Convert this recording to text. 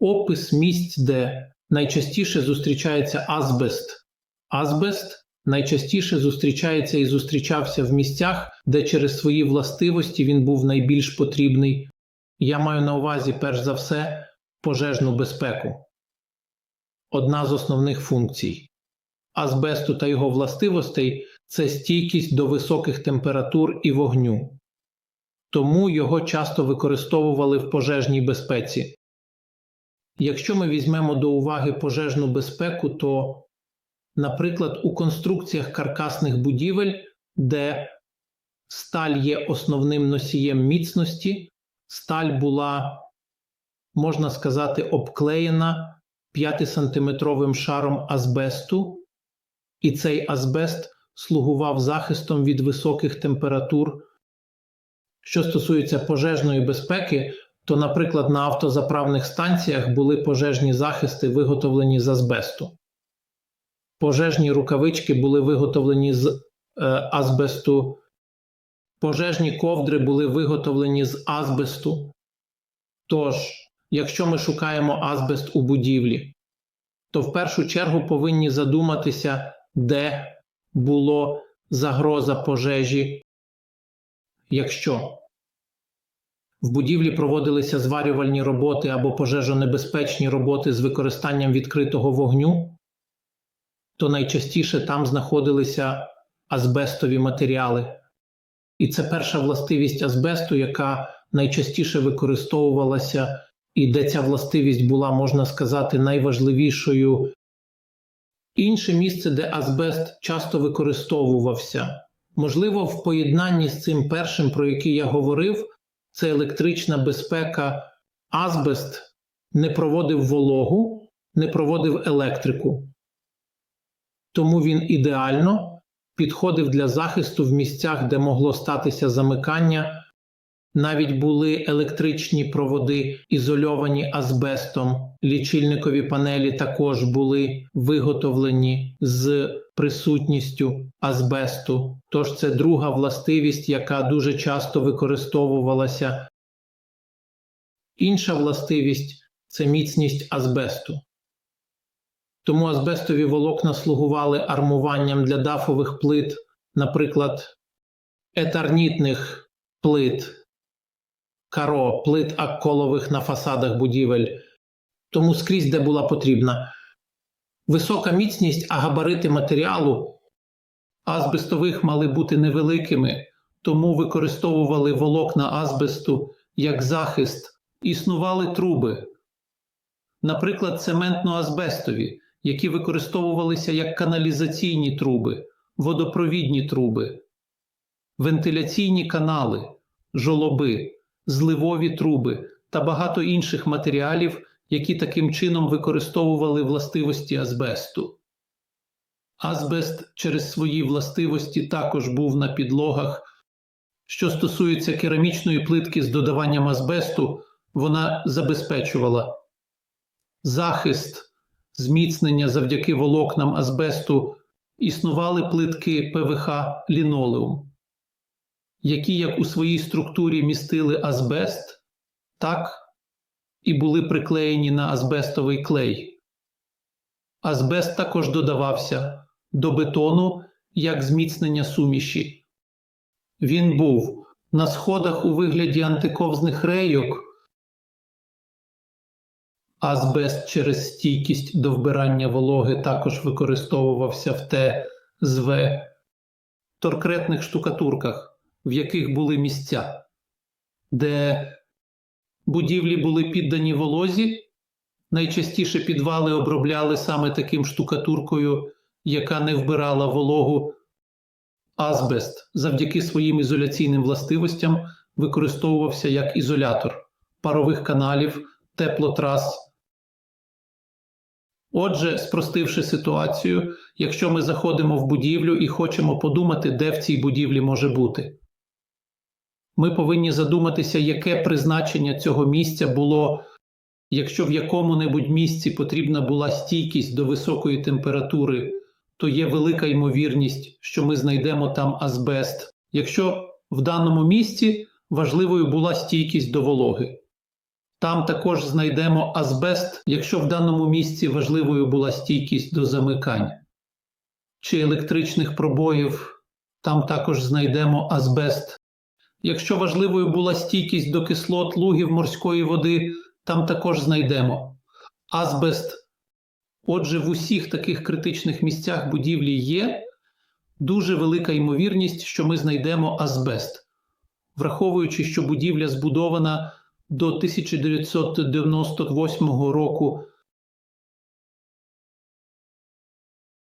опис місць, де найчастіше зустрічається азбест. Азбест найчастіше зустрічається і зустрічався в місцях, де через свої властивості він був найбільш потрібний. Я маю на увазі, перш за все, пожежну безпеку. Одна з основних функцій азбесту та його властивостей це стійкість до високих температур і вогню. Тому його часто використовували в пожежній безпеці. Якщо ми візьмемо до уваги пожежну безпеку, то, наприклад, у конструкціях каркасних будівель, де сталь є основним носієм міцності, сталь була, можна сказати, обклеєна 5-сантиметровим шаром азбесту, і цей азбест слугував захистом від високих температур. Що стосується пожежної безпеки, то, наприклад, на автозаправних станціях були пожежні захисти, виготовлені з азбесту. Пожежні рукавички були виготовлені з е, азбесту, пожежні ковдри були виготовлені з азбесту. Тож, якщо ми шукаємо азбест у будівлі, то в першу чергу повинні задуматися, де було загроза пожежі, якщо в будівлі проводилися зварювальні роботи або пожежонебезпечні роботи з використанням відкритого вогню, то найчастіше там знаходилися азбестові матеріали. І це перша властивість азбесту, яка найчастіше використовувалася, і де ця властивість була, можна сказати, найважливішою. Інше місце, де азбест часто використовувався, можливо, в поєднанні з цим першим, про який я говорив, це електрична безпека, азбест не проводив вологу, не проводив електрику. Тому він ідеально підходив для захисту в місцях, де могло статися замикання. Навіть були електричні проводи, ізольовані азбестом, лічильникові панелі також були виготовлені з присутністю азбесту. Тож це друга властивість, яка дуже часто використовувалася. Інша властивість це міцність азбесту. Тому азбестові волокна слугували армуванням для дафових плит, наприклад, етарнітних плит каро, плит акколових на фасадах будівель, тому скрізь, де була потрібна. Висока міцність, а габарити матеріалу азбестових мали бути невеликими, тому використовували волокна азбесту як захист, існували труби, наприклад, цементно-азбестові, які використовувалися як каналізаційні труби, водопровідні труби, вентиляційні канали, жолоби зливові труби та багато інших матеріалів, які таким чином використовували властивості азбесту. Азбест через свої властивості також був на підлогах. Що стосується керамічної плитки з додаванням азбесту, вона забезпечувала захист, зміцнення завдяки волокнам азбесту існували плитки ПВХ лінолеум які як у своїй структурі містили азбест, так і були приклеєні на азбестовий клей. Азбест також додавався до бетону як зміцнення суміші. Він був на сходах у вигляді антиковзних рейок. Азбест через стійкість до вбирання вологи також використовувався в ТЗВ торкретних штукатурках в яких були місця, де будівлі були піддані волозі, найчастіше підвали обробляли саме таким штукатуркою, яка не вбирала вологу. Азбест завдяки своїм ізоляційним властивостям використовувався як ізолятор парових каналів, теплотрас. Отже, спростивши ситуацію, якщо ми заходимо в будівлю і хочемо подумати, де в цій будівлі може бути, ми повинні задуматися, яке призначення цього місця було, якщо в якому-небудь місці потрібна була стійкість до високої температури, то є велика ймовірність, що ми знайдемо там азбест. Якщо в даному місці важливою була стійкість до вологи. Там також знайдемо азбест, якщо в даному місці важливою була стійкість до замикань. Чи електричних пробоїв, там також знайдемо азбест. Якщо важливою була стійкість до кислот лугів морської води, там також знайдемо. Азбест. Отже, в усіх таких критичних місцях будівлі є. Дуже велика ймовірність, що ми знайдемо азбест, враховуючи, що будівля збудована до 1998 року